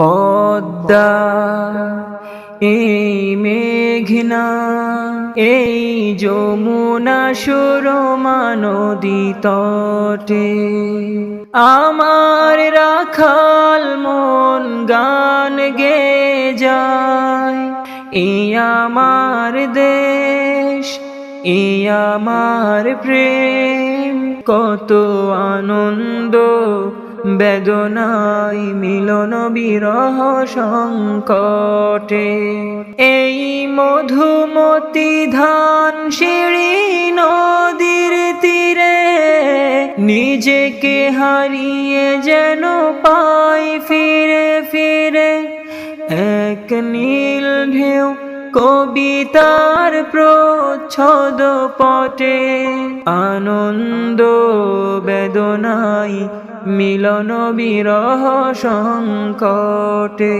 পদ্মা, এই মেঘনা, এই যমুনা সুরমা নদী তটে। আমার রাখাল মন গান গে যায় এই আমার দেশ, এই আমার প্রেম, কত আনন্দ বেদনাই মিলন বিরহ সংকটে। এই মধুমতি ধান সিঁড়ি নদীর তীরে নিজেকে হারিয়ে যেন পাই ফিরে ফিরে। এক নীল ঢেউ কবিতার প্রচ্ছদ পটে। আনন্দ বেদনাই মিলন বিরহ সংকটে।